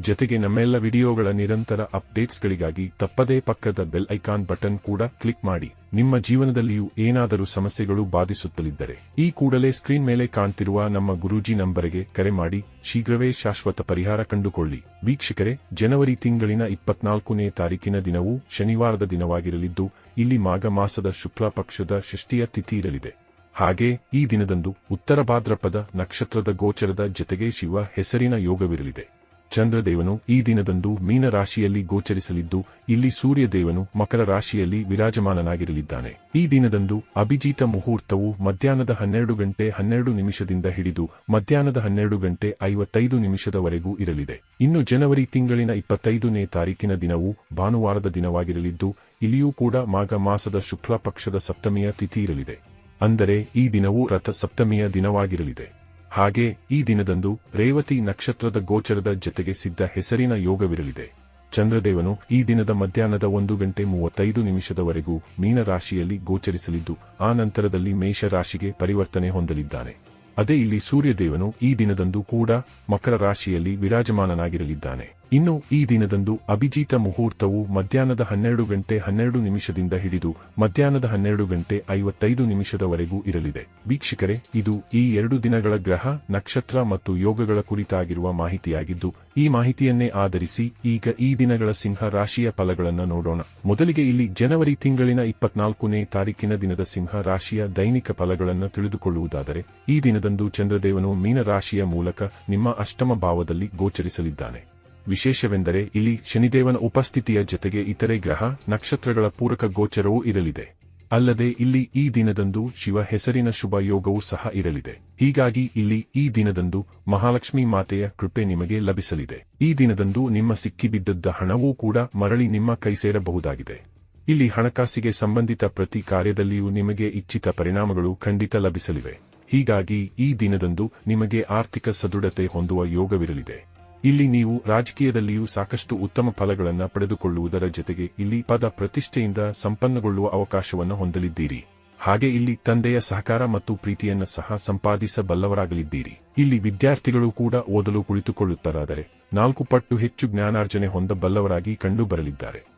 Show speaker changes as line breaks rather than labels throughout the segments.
ಜೊತೆಗೆ ನಮ್ಮೆಲ್ಲ ವಿಡಿಯೋಗಳ ನಿರಂತರ ಅಪ್ಡೇಟ್ಸ್ಗಳಿಗಾಗಿ ತಪ್ಪದೇ ಪಕ್ಕದ ಬೆಲ್ ಐಕಾನ್ ಬಟನ್ ಕೂಡ ಕ್ಲಿಕ್ ಮಾಡಿ. ನಿಮ್ಮ ಜೀವನದಲ್ಲಿಯೂ ಏನಾದರೂ ಸಮಸ್ಯೆಗಳು ಬಾಧಿಸುತ್ತಲಿದ್ದರೆ ಈ ಕೂಡಲೇ ಸ್ಕ್ರೀನ್ ಮೇಲೆ ಕಾಣ್ತಿರುವ ನಮ್ಮ ಗುರೂಜಿ ನಂಬರ್ಗೆ ಕರೆ ಮಾಡಿ ಶೀಘ್ರವೇ ಶಾಶ್ವತ ಪರಿಹಾರ ಕಂಡುಕೊಳ್ಳಿ. ವೀಕ್ಷಕರೇ, ಜನವರಿ ತಿಂಗಳಿನ ಇಪ್ಪತ್ನಾಲ್ಕನೇ ತಾರೀಕಿನ ದಿನವೂ ಶನಿವಾರದ ದಿನವಾಗಿರಲಿದ್ದು, ಇಲ್ಲಿ ಮಾಘ ಮಾಸದ ಶುಕ್ಲ ಪಕ್ಷದ ಷಷ್ಠಿಯ ತಿಥಿ ಇರಲಿದೆ. ಹಾಗೆ ಈ ದಿನದಂದು ಉತ್ತರ ಭಾದ್ರಪದ ನಕ್ಷತ್ರದ ಗೋಚರದ ಜತೆಗೆ ಶಿವ ಹೆಸರಿನ ಯೋಗವಿರಲಿದೆ. ಚಂದ್ರದೇವನು ಈ ದಿನದಂದು ಮೀನ ರಾಶಿಯಲ್ಲಿ ಗೋಚರಿಸಲಿದ್ದು, ಇಲ್ಲಿ ಸೂರ್ಯದೇವನು ಮಕರ ರಾಶಿಯಲ್ಲಿ ವಿರಾಜಮಾನನಾಗಿರಲಿದ್ದಾನೆ. ಈ ದಿನದಂದು ಅಭಿಜಿತ ಮುಹೂರ್ತವು ಮಧ್ಯಾಹ್ನದ ಹನ್ನೆರಡು ಗಂಟೆ ಹನ್ನೆರಡು ನಿಮಿಷದಿಂದ ಹಿಡಿದು ಮಧ್ಯಾಹ್ನದ ಹನ್ನೆರಡು ಗಂಟೆ ಐವತ್ತೈದು ನಿಮಿಷದವರೆಗೂ ಇರಲಿದೆ. ಇನ್ನು ಜನವರಿ ತಿಂಗಳಿನ ಇಪ್ಪತ್ತೈದನೇ ತಾರೀಕಿನ ದಿನವು ಭಾನುವಾರದ ದಿನವಾಗಿರಲಿದ್ದು, ಇಲ್ಲಿಯೂ ಕೂಡ ಮಾಘ ಮಾಸದ ಶುಕ್ಲ ಪಕ್ಷದ ಸಪ್ತಮಿಯ ತಿಥಿ ಇರಲಿದೆ. ಅಂದರೆ ಈ ದಿನವು ರಥ ಸಪ್ತಮಿಯ ದಿನವಾಗಿರಲಿದೆ. ಹಾಗೆ ಈ ದಿನದಂದು ರೇವತಿ ನಕ್ಷತ್ರದ ಗೋಚರದ ಜತೆಗೆ ಸಿದ್ಧ ಹೆಸರಿನ ಯೋಗವಿರಲಿದೆ. ಚಂದ್ರದೇವನು ಈ ದಿನದ ಮಧ್ಯಾಹ್ನದ ಒಂದು ಗಂಟೆ ಮೂವತ್ತೈದು ನಿಮಿಷದವರೆಗೂ ಮೀನರಾಶಿಯಲ್ಲಿ ಗೋಚರಿಸಲಿದ್ದು, ಆ ನಂತರದಲ್ಲಿ ಮೇಷರಾಶಿಗೆ ಪರಿವರ್ತನೆ ಹೊಂದಲಿದ್ದಾನೆ. ಅದೇ ಇಲ್ಲಿ ಸೂರ್ಯದೇವನು ಈ ದಿನದಂದು ಕೂಡ ಮಕರ ರಾಶಿಯಲ್ಲಿ ವಿರಾಜಮಾನನಾಗಿರಲಿದ್ದಾನೆ. ಇನ್ನು ಈ ದಿನದಂದು ಅಭಿಜಿತ ಮುಹೂರ್ತವು ಮಧ್ಯಾಹ್ನದ ಹನ್ನೆರಡು ಗಂಟೆ ಹನ್ನೆರಡು ನಿಮಿಷದಿಂದ ಹಿಡಿದು ಮಧ್ಯಾಹ್ನದ ಹನ್ನೆರಡು ಗಂಟೆ ಐವತ್ತೈದು ನಿಮಿಷದವರೆಗೂ ಇರಲಿದೆ. ವೀಕ್ಷಕರೇ, ಇದು ಈ ಎರಡು ದಿನಗಳ ಗ್ರಹ, ನಕ್ಷತ್ರ ಮತ್ತು ಯೋಗಗಳ ಕುರಿತಾಗಿರುವ ಮಾಹಿತಿಯಾಗಿದ್ದು, ಈ ಮಾಹಿತಿಯನ್ನೇ ಆಧರಿಸಿ ಈಗ ಈ ದಿನಗಳ ಸಿಂಹ ರಾಶಿಯ ಫಲಗಳನ್ನು ನೋಡೋಣ. ಮೊದಲಿಗೆ ಇಲ್ಲಿ ಜನವರಿ ತಿಂಗಳಿನ ಇಪ್ಪತ್ನಾಲ್ಕನೇ ತಾರೀಕಿನ ದಿನದ ಸಿಂಹ ರಾಶಿಯ ದೈನಿಕ ಫಲಗಳನ್ನು ತಿಳಿದುಕೊಳ್ಳುವುದಾದರೆ, ಈ ದಿನದಂದು ಚಂದ್ರದೇವನು ಮೀನರಾಶಿಯ ಮೂಲಕ ನಿಮ್ಮ ಅಷ್ಟಮ ಭಾವದಲ್ಲಿ ಗೋಚರಿಸಲಿದ್ದಾನೆ. ವಿಶೇಷವೆಂದರೆ ಇಲ್ಲಿ ಶನಿದೇವನ ಉಪಸ್ಥಿತಿಯ ಜತೆಗೆ ಇತರೆ ಗ್ರಹ, ನಕ್ಷತ್ರಗಳ ಪೂರಕ ಗೋಚರವೂ ಇರಲಿದೆ. ಅಲ್ಲದೆ ಇಲ್ಲಿ ಈ ದಿನದಂದು ಶಿವ ಹೆಸರಿನ ಶುಭ ಯೋಗವೂ ಸಹ ಇರಲಿದೆ. ಹೀಗಾಗಿ ಇಲ್ಲಿ ಈ ದಿನದಂದು ಮಹಾಲಕ್ಷ್ಮಿ ಮಾತೆಯ ಕೃಪೆ ನಿಮಗೆ ಲಭಿಸಲಿದೆ. ಈ ದಿನದಂದು ನಿಮ್ಮ ಸಿಕ್ಕಿಬಿದ್ದದ್ದ ಹಣವೂ ಕೂಡ ಮರಳಿ ನಿಮ್ಮ ಕೈ ಸೇರಬಹುದಾಗಿದೆ. ಇಲ್ಲಿ ಹಣಕಾಸಿಗೆ ಸಂಬಂಧಿತ ಪ್ರತಿ ಕಾರ್ಯದಲ್ಲಿಯೂ ನಿಮಗೆ ಇಚ್ಛಿತ ಪರಿಣಾಮಗಳು ಖಂಡಿತ ಲಭಿಸಲಿವೆ. ಹೀಗಾಗಿ ಈ ದಿನದಂದು ನಿಮಗೆ ಆರ್ಥಿಕ ಸದೃಢತೆ ಹೊಂದುವ ಯೋಗವಿರಲಿದೆ. ಇಲ್ಲಿ ನೀವು ರಾಜಕೀಯದಲ್ಲಿಯೂ ಸಾಕಷ್ಟು ಉತ್ತಮ ಫಲಗಳನ್ನು ಪಡೆದುಕೊಳ್ಳುವುದರ ಜೊತೆಗೆ ಇಲ್ಲಿ ಪದ ಪ್ರತಿಷ್ಠೆಯಿಂದ ಸಂಪನ್ನಗೊಳ್ಳುವ ಅವಕಾಶವನ್ನು ಹೊಂದಲಿದ್ದೀರಿ. ಹಾಗೆ ಇಲ್ಲಿ ತಂದೆಯ ಸಹಕಾರ ಮತ್ತು ಪ್ರೀತಿಯನ್ನು ಸಹ ಸಂಪಾದಿಸಬಲ್ಲವರಾಗಲಿದ್ದೀರಿ. ಇಲ್ಲಿ ವಿದ್ಯಾರ್ಥಿಗಳು ಕೂಡ ಓದಲು ಕುಳಿತುಕೊಳ್ಳುತ್ತಾರಾದರೆ ನಾಲ್ಕು ಪಟ್ಟು ಹೆಚ್ಚು ಜ್ಞಾನಾರ್ಜನೆ ಹೊಂದಬಲ್ಲವರಾಗಿ ಕಂಡುಬರಲಿದ್ದಾರೆ.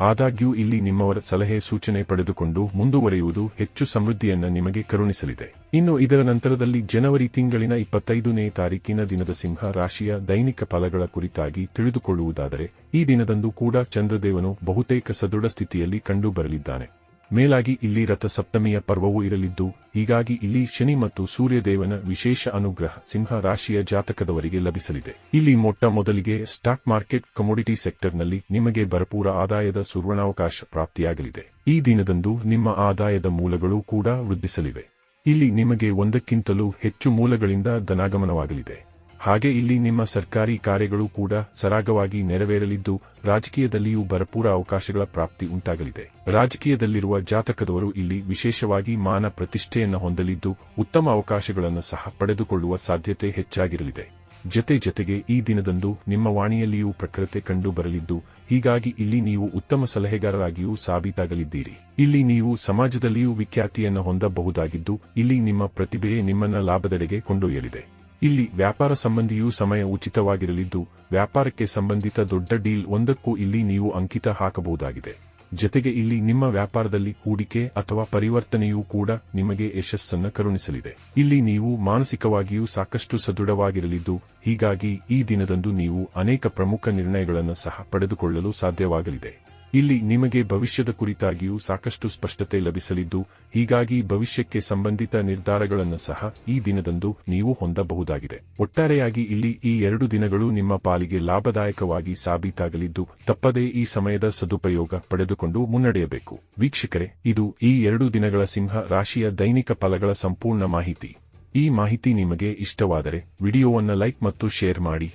ಆದಾಗ್ಯೂ ಇಲ್ಲಿ ನಿಮ್ಮವರ ಸಲಹೆ ಸೂಚನೆ ಪಡೆದುಕೊಂಡು ಮುಂದುವರೆಯುವುದು ಹೆಚ್ಚು ಸಮೃದ್ಧಿಯನ್ನು ನಿಮಗೆ ಕರುಣಿಸಲಿದೆ. ಇನ್ನು ಇದರ ನಂತರದಲ್ಲಿ ಜನವರಿ ತಿಂಗಳಿನ ಇಪ್ಪತ್ತೈದನೇ ತಾರೀಕಿನ ದಿನದ ಸಿಂಹ ರಾಶಿಯ ದೈನಿಕ ಫಲಗಳ ಕುರಿತಾಗಿ ತಿಳಿದುಕೊಳ್ಳುವುದಾದರೆ ಈ ದಿನದಂದು ಕೂಡ ಚಂದ್ರದೇವನು ಬಹುತೇಕ ಸದೃಢ ಸ್ಥಿತಿಯಲ್ಲಿ ಕಂಡುಬರಲಿದ್ದಾನೆ. ಮೇಲಾಗಿ ಇಲ್ಲಿ ರಥಸಪ್ತಮಿಯ ಪರ್ವವೂ ಇರಲಿದ್ದು, ಹೀಗಾಗಿ ಇಲ್ಲಿ ಶನಿ ಮತ್ತು ಸೂರ್ಯದೇವನ ವಿಶೇಷ ಅನುಗ್ರಹ ಸಿಂಹ ರಾಶಿಯ ಜಾತಕದವರಿಗೆ ಲಭಿಸಲಿದೆ. ಇಲ್ಲಿ ಮೊಟ್ಟ ಮೊದಲಿಗೆ ಸ್ಟಾಕ್ ಮಾರ್ಕೆಟ್ ಕಮೋಡಿಟಿ ಸೆಕ್ಟರ್ನಲ್ಲಿ ನಿಮಗೆ ಭರಪೂರ ಆದಾಯದ ಸುವರ್ಣಾವಕಾಶ ಪ್ರಾಪ್ತಿಯಾಗಲಿದೆ. ಈ ದಿನದಂದು ನಿಮ್ಮ ಆದಾಯದ ಮೂಲಗಳು ಕೂಡ ವೃದ್ಧಿಸಲಿವೆ. ಇಲ್ಲಿ ನಿಮಗೆ ಒಂದಕ್ಕಿಂತಲೂ ಹೆಚ್ಚು ಮೂಲಗಳಿಂದ ಧನಾಗಮನವಾಗಲಿದೆ. ಹಾಗೆ ಇಲ್ಲಿ ನಿಮ್ಮ ಸರ್ಕಾರಿ ಕಾರ್ಯಗಳು ಕೂಡ ಸರಾಗವಾಗಿ ನೆರವೇರಲಿದ್ದು, ರಾಜಕೀಯದಲ್ಲಿಯೂ ಭರಪೂರ ಅವಕಾಶಗಳ ಪ್ರಾಪ್ತಿ ಉಂಟಾಗಲಿದೆ. ರಾಜಕೀಯದಲ್ಲಿರುವ ಜಾತಕದವರು ಇಲ್ಲಿ ವಿಶೇಷವಾಗಿ ಮಾನ ಪ್ರತಿಷ್ಠೆಯನ್ನು ಹೊಂದಲಿದ್ದು, ಉತ್ತಮ ಅವಕಾಶಗಳನ್ನು ಸಹ ಪಡೆದುಕೊಳ್ಳುವ ಸಾಧ್ಯತೆ ಹೆಚ್ಚಾಗಿರಲಿದೆ. ಜತೆ ಜತೆಗೆ ಈ ದಿನದಂದು ನಿಮ್ಮ ವಾಣಿಯಲ್ಲಿಯೂ ಪ್ರಖರತೆ ಕಂಡು ಬರಲಿದ್ದು ಹೀಗಾಗಿ ಇಲ್ಲಿ ನೀವು ಉತ್ತಮ ಸಲಹೆಗಾರರಾಗಿಯೂ ಸಾಬೀತಾಗಲಿದ್ದೀರಿ. ಇಲ್ಲಿ ನೀವು ಸಮಾಜದಲ್ಲಿಯೂ ವಿಖ್ಯಾತಿಯನ್ನು ಹೊಂದಬಹುದಾಗಿದ್ದು, ಇಲ್ಲಿ ನಿಮ್ಮ ಪ್ರತಿಭೆಯೇ ನಿಮ್ಮನ್ನ ಲಾಭದೆಡೆಗೆ ಕೊಂಡೊಯ್ಯಲಿದೆ. ಇಲ್ಲಿ ವ್ಯಾಪಾರ ಸಂಬಂಧಿಯೂ ಸಮಯ ಉಚಿತವಾಗಿರಲಿದ್ದು, ವ್ಯಾಪಾರಕ್ಕೆ ಸಂಬಂಧಿತ ದೊಡ್ಡ ಡೀಲ್ ಒಂದಕ್ಕೂ ಇಲ್ಲಿ ನೀವು ಅಂಕಿತ ಹಾಕಬಹುದಾಗಿದೆ. ಜತೆಗೆ ಇಲ್ಲಿ ನಿಮ್ಮ ವ್ಯಾಪಾರದಲ್ಲಿ ಹೂಡಿಕೆ ಅಥವಾ ಪರಿವರ್ತನೆಯೂ ಕೂಡ ನಿಮಗೆ ಯಶಸ್ಸನ್ನ ಕರುಣಿಸಲಿದೆ. ಇಲ್ಲಿ ನೀವು ಮಾನಸಿಕವಾಗಿಯೂ ಸಾಕಷ್ಟು ಸದೃಢವಾಗಿರಲಿದ್ದು, ಹೀಗಾಗಿ ಈ ದಿನದಂದು ನೀವು ಅನೇಕ ಪ್ರಮುಖ ನಿರ್ಣಯಗಳನ್ನು ಸಹ ಪಡೆದುಕೊಳ್ಳಲು ಸಾಧ್ಯವಾಗಲಿದೆ. ಇಲ್ಲಿ ನಿಮಗೆ ಭವಿಷ್ಯದ ಕುರಿತಾಗಿಯೂ ಸಾಕಷ್ಟು ಸ್ಪಷ್ಟತೆ ಲಭಿಸಲಿದ್ದು, ಹೀಗಾಗಿ ಭವಿಷ್ಯಕ್ಕೆ ಸಂಬಂಧಿತ ನಿರ್ಧಾರಗಳನ್ನು ಸಹ ಈ ದಿನದಂದು ನೀವು ಹೊಂದಬಹುದಾಗಿದೆ. ಒಟ್ಟಾರೆಯಾಗಿ ಇಲ್ಲಿ ಈ ಎರಡು ದಿನಗಳು ನಿಮ್ಮ ಪಾಲಿಗೆ ಲಾಭದಾಯಕವಾಗಿ ಸಾಬೀತಾಗಲಿದ್ದು, ತಪ್ಪದೇ ಈ ಸಮಯದ ಸದುಪಯೋಗ ಪಡೆದುಕೊಂಡು ಮುನ್ನಡೆಯಬೇಕು. ವೀಕ್ಷಕರೇ, ಇದು ಈ ಎರಡು ದಿನಗಳ ಸಿಂಹ ರಾಶಿಯ ದೈನಿಕ ಫಲಗಳ ಸಂಪೂರ್ಣ ಮಾಹಿತಿ. ಈ ಮಾಹಿತಿ ನಿಮಗೆ ಇಷ್ಟವಾದರೆ, ವಿಡಿಯೋವನ್ನು ಲೈಕ್ ಮತ್ತು ಶೇರ್ ಮಾಡಿ.